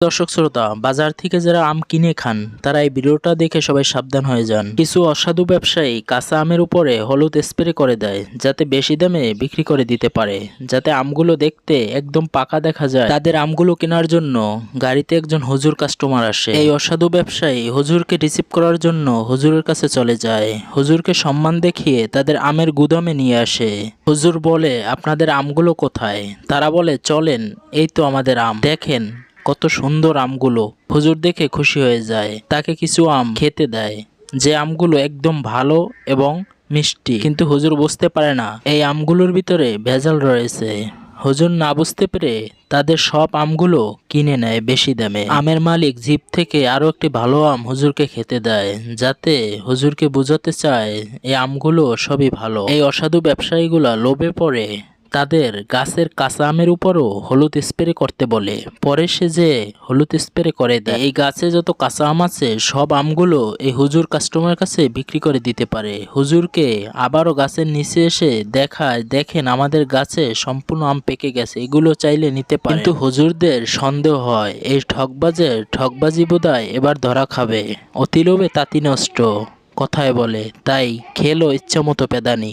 দর্শক শ্রোতা, বাজার থেকে যারা আম কিনে খান, তারা এই ভিডিওটা দেখে সবাই সাবধান হয়ে যান। কিছু অসাধু ব্যবসায়ী কাঁচা আমের উপরে হলুদ স্প্রে করে দেয়, যাতে বেশি দামে বিক্রি করে দিতে পারে। যাতে আমগুলো দেখতে একদম পাকা দেখা যায়। তাদের আমগুলো কেনার জন্য গাড়িতে একজন হুজুর কাস্টমার আসে। এই অসাধু ব্যবসায়ী হুজুরকে রিসিভ করার জন্য হুজুরের কাছে চলে যায়। হুজুরকে সম্মান দেখিয়ে তাদের আমের গুদামে নিয়ে আসে। হুজুর বলে, আপনাদের আমগুলো কোথায়? তারা বলে, চলেন, এই তো আমাদের আম। দেখেন কত সুন্দর আমগুলো। হুজুর দেখে খুশি হয়ে যায়। তাকে কিছু আম খেতে দেয়, যে আমগুলো একদম ভালো এবং মিষ্টি। কিন্তু হুজুর বুঝতে পারে না, এই আমগুলোর ভিতরে ভেজাল রয়েছে। হুজুর না বুঝতে পেরে তাদের সব আমগুলো কিনে নেয় বেশি দামে। আমের মালিক জিপ থেকে আরও একটি ভালো আম হুজুরকে খেতে দেয়, যাতে হুজুরকে বোঝাতে চায়, এই আমগুলো সবই ভালো। এই অসাধু ব্যবসায়ীগুলা লোভে পড়ে তাদের গাছের কাঁচা আমের উপরও হলুদ স্প্রে করতে বলে। পরে সে যে হলুদ স্প্রে করে দেয়, এই গাছে যত কাঁচা আম আছে, সব আমগুলো এই হুজুর কাস্টমার কাছে বিক্রি করে দিতে পারে। হুজুরকে আবারও গাছের নিচে এসে দেখায়, দেখেন, আমাদের গাছে সম্পূর্ণ আম পেকে গেছে, এগুলো চাইলে নিতে পারে কিন্তু হুজুরদের সন্দেহ হয়, এই ঠকবাজের ঠকবাজি বোধহয় এবার ধরা খাবে। অতি লোভে তাঁতি নষ্ট, কথায় বলে, তাই খেলো ইচ্ছামতো পেদানি।